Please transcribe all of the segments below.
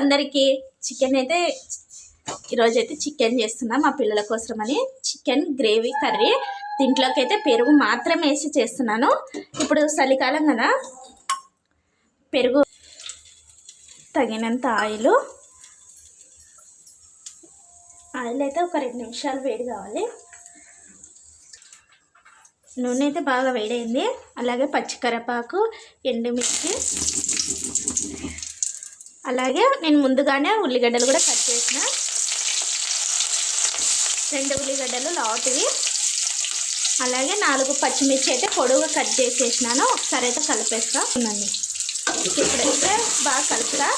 అందరికీ చికెన్ అయితే ఈరోజు అయితే చికెన్ చేస్తున్నా మా పిల్లల కోసం అని చికెన్ గ్రేవీ కర్రీ. దీంట్లోకి అయితే పెరుగు మాత్రమే వేసి చేస్తున్నాను. ఇప్పుడు చలికాలం కదా. పెరుగు తగినంత ఆయిల్. ఆయిల్ అయితే ఒక రెండు నిమిషాలు వేడి కావాలి. నూనె అయితే బాగా వేడైంది. అలాగే పచ్చికరపాకు ఎండుమిర్చి అలాగే నేను ముందుగానే ఉల్లిగడ్డలు కూడా కట్ చేసిన. రెండు ఉల్లిగడ్డలు లావుటివి అలాగే నాలుగు పచ్చిమిర్చి అయితే పొడవుగా కట్ చేసేసినాను. ఒకసారి అయితే కలిపేస్తా. ఉందండి ఇప్పుడైతే బాగా కలుపుతా.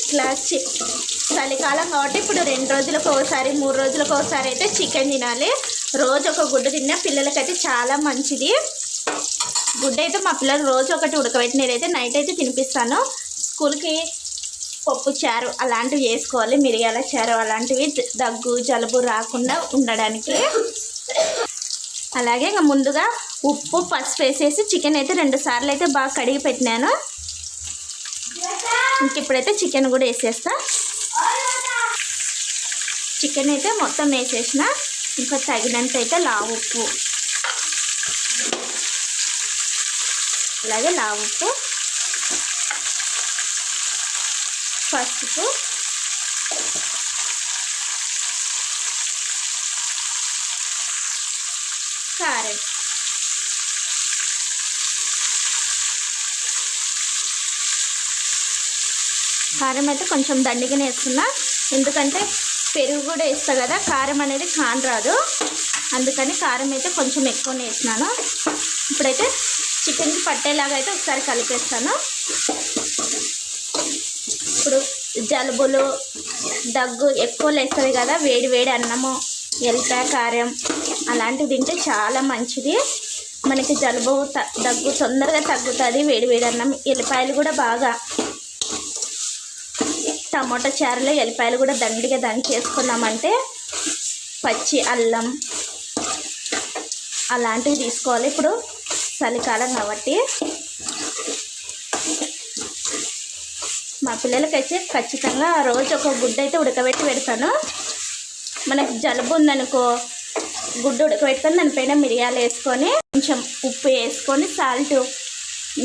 ఇట్లా చలికాలం కాబట్టి ఇప్పుడు రెండు రోజులకు ఒకసారి మూడు రోజులకు ఒకసారి అయితే చికెన్ తినాలి. రోజు ఒక గుడ్డు తిన్నా పిల్లలకైతే చాలా మంచిది. గుడ్డ అయితే మా పిల్లలు రోజు ఒకటి ఉడకబెట్టి నేనైతే నైట్ అయితే తినిపిస్తాను. స్కూల్కి పప్పు చారు అలాంటివి చేసుకోవాలి. మిరియాల చారు అలాంటివి దగ్గు జలుబు రాకుండా ఉండడానికి. అలాగే ఇంకా ముందుగా ఉప్పు పసుపు వేసేసి చికెన్ అయితే రెండు సార్లు అయితే బాగా కడిగి పెట్టినాను. ఇంక ఇప్పుడైతే చికెన్ కూడా వేసేస్తా. చికెన్ అయితే మొత్తం వేసేసిన. ఇంకా తగినంత అయితే లావు ఉప్పు. అలాగే నా ఉప్పు పసుపు కారం. కారం అయితే కొంచెం దండిగానే వేస్తున్నా. ఎందుకంటే పెరుగు కూడా వేస్తా కదా కారం అనేది కాన్ రాదు. అందుకని కారం అయితే కొంచెం ఎక్కువనే వేసినాను ఇప్పుడైతే చికెన్కి పట్టేలాగా అయితే ఒకసారి కలిపేస్తాను. ఇప్పుడు జలుబులు దగ్గు ఎక్కువ లేస్తుంది కదా వేడి వేడి అన్నము ఎల్లిపాయ కారం అలాంటివి తింటే చాలా మంచిది. మనకి జలుబు త- దగ్గు తొందరగా తగ్గుతుంది వేడి వేడి అన్నం ఎల్లిపాయలు కూడా బాగా టమాటా చారులో ఎల్లిపాయలు కూడా దండిగా దంచి చేసుకున్నామంటే పచ్చి అల్లం అలాంటివి తీసుకోవాలి. ఇప్పుడు చలికాలం కాబట్టి మా పిల్లలకైతే ఖచ్చితంగా రోజు ఒక గుడ్డ అయితే ఉడకబెట్టి పెడతాను. మనకి జలుబు ఉందనుకో గుడ్డు ఉడకబెట్టుకొని దానిపైన మిరియాలు వేసుకొని కొంచెం ఉప్పు వేసుకొని సాల్ట్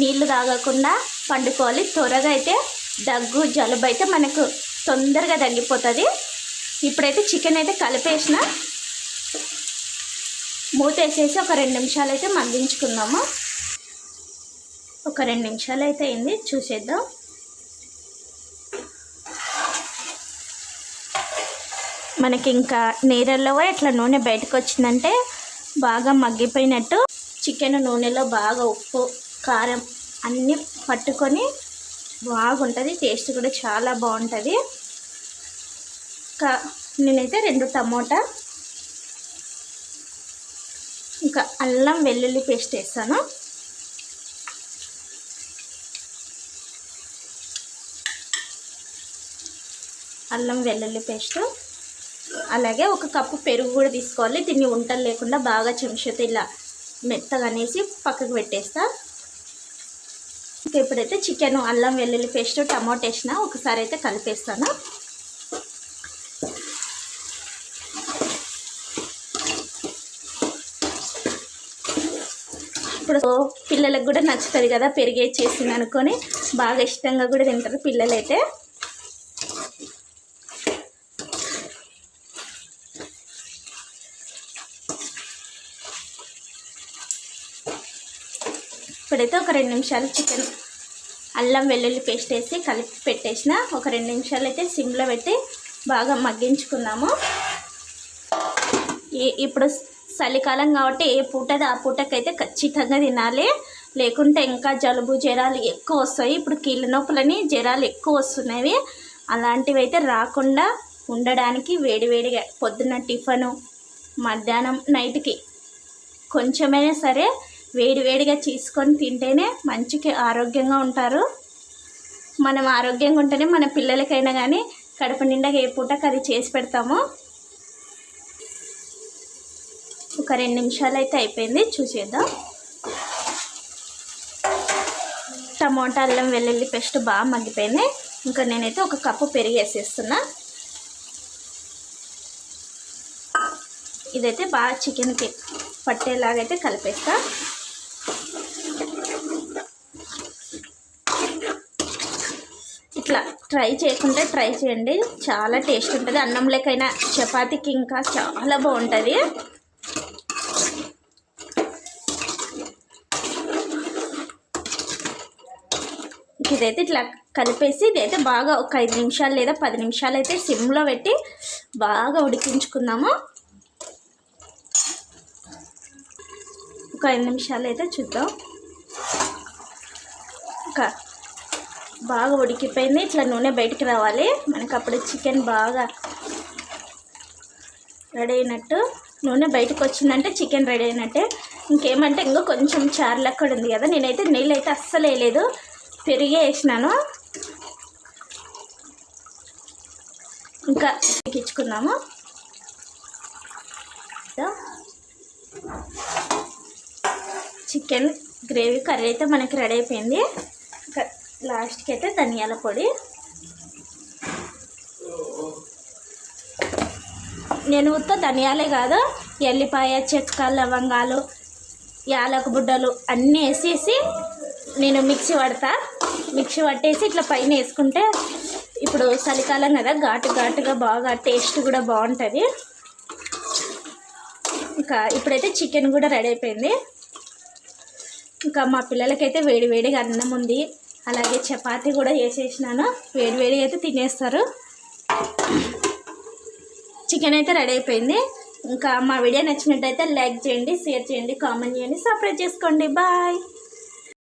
నీళ్ళు తాగకుండా పండుకోవాలి. త్వరగా అయితే దగ్గు జలుబు అయితే మనకు తొందరగా తగ్గిపోతుంది. ఇప్పుడైతే చికెన్ అయితే కలిపేసిన. మూత వేసేసి ఒక రెండు నిమిషాలు అయితే మగ్గించుకుందాము ఒక రెండు నిమిషాలు అయితే అయింది చూసేద్దాం. మనకి ఇంకా నీళ్ళల్లో ఇట్లా నూనె బయటకు వచ్చిందంటే బాగా మగ్గిపోయినట్టు చికెన్ నూనెలో బాగా ఉప్పు కారం అన్నీ పట్టుకొని బాగుంటుంది టేస్ట్ కూడా చాలా బాగుంటుంది. ఇంకా నేనైతే రెండు టమోటా ఇంకా అల్లం వెల్లుల్లి పేస్ట్ వేస్తాను అల్లం వెల్లుల్లి పేస్ట్. అలాగే ఒక కప్పు పెరుగు కూడా తీసుకోవాలి. దీన్ని ఉంటలు లేకుండా బాగా చెంచాతో ఇలా మెత్తగా అనేసి పక్కకు పెట్టేస్తా. ఇంకా ఇప్పుడైతే చికెన్ అల్లం వెల్లుల్లి పేస్ట్ టమాటో వేసిన ఒకసారి అయితే కలిపేస్తాను. ఇప్పుడు పిల్లలకు కూడా నచ్చుతుంది కదా పెరిగే చేసింది అనుకొని బాగా ఇష్టంగా కూడా తింటారు పిల్లలైతే. ఇప్పుడైతే ఒక రెండు నిమిషాలు చికెన్ అల్లం వెల్లుల్లి పేస్ట్ వేసి కలిపి పెట్టేసిన ఒక రెండు నిమిషాలు అయితే సిమ్లో పెట్టి బాగా మగ్గించుకున్నాము. ఇప్పుడు చలికాలం కాబట్టి ఏ పూటది ఆ పూటకైతే ఖచ్చితంగా తినాలి. లేకుంటే ఇంకా జలుబు జ్వరాలు ఎక్కువ వస్తాయి. ఇప్పుడు కీళ్ళ నొప్పులని జ్వరాలు ఎక్కువ వస్తున్నాయి. అలాంటివి అయితే రాకుండా ఉండడానికి వేడివేడిగా పొద్దున్న టిఫను మధ్యాహ్నం నైట్కి కొంచెమైనా సరే వేడివేడిగా తీసుకొని తింటేనే మంచికి ఆరోగ్యంగా ఉంటారు. మనం ఆరోగ్యంగా ఉంటేనే మన పిల్లలకైనా కానీ కడప నిండా ఏ పూట కర్రీ చేసి పెడతాము. ఒక రెండు నిమిషాలు అయితే అయిపోయింది. చూసేద్దాం. టమోటా అల్లం వెల్లుల్లి పేస్ట్ బాగా మగ్గిపోయింది. ఇంకా నేనైతే ఒక కప్పు పెరుగు వేసేస్తున్నా. ఇదైతే బాగా చికెన్కి పట్టేలాగైతే కలిపేస్తా. ఇట్లా ట్రై చేయకుంటే ట్రై చేయండి. చాలా టేస్ట్ ఉంటుంది. అన్నంలోకైనా చపాతీకి ఇంకా చాలా బాగుంటుంది. ఇదైతే ఇట్లా కలిపేసి ఇదైతే బాగా ఒక ఐదు నిమిషాలు లేదా పది నిమిషాలు అయితే సిమ్లో పెట్టి బాగా ఉడికించుకుందాము. ఒక ఐదు నిమిషాలు అయితే చూద్దాం. ఒక బాగా ఉడికిపోయింది. ఇట్లా నూనె బయటికి రావాలి. మనకి అప్పుడు చికెన్ బాగా రెడీ అయినట్టు నూనె బయటకు వచ్చిందంటే చికెన్ రెడీ అయినట్టే. ఇంకేమంటే ఇంకా కొంచెం చార్లు ఉంది కదా. నేనైతే నీళ్ళు అయితే అస్సలు వేయలేదు. పెరిగే వేసినాను ఇంకా ఎక్కించుకున్నాము. చికెన్ గ్రేవీ కర్రీ అయితే మనకి రెడీ అయిపోయింది. ఇంకా లాస్ట్కి అయితే ధనియాల పొడి. నేను ఉత్త ధనియాలే కాదు ఎల్లిపాయ చెక్క లవంగాలు యాలకు బుడ్డలు అన్నీ వేసేసి నేను మిక్సీ పడతా. మిక్సీ పట్టేసి ఇట్లా పైన వేసుకుంటే ఇప్పుడు చలికాలం కదా ఘాటు ఘాటుగా బాగా టేస్ట్ కూడా బాగుంటుంది. ఇంకా ఇప్పుడైతే చికెన్ కూడా రెడీ అయిపోయింది. ఇంకా మా పిల్లలకైతే వేడి వేడిగా అన్నం ఉంది. అలాగే చపాతీ కూడా చేసేసినాను. వేడి వేడి అయితే తినేస్తారు. చికెన్ అయితే రెడీ అయిపోయింది. ఇంకా మా వీడియో నచ్చినట్టయితే లైక్ చేయండి షేర్ చేయండి కామెంట్ చేయండి సబ్స్క్రైబ్ చేసుకోండి. బాయ్.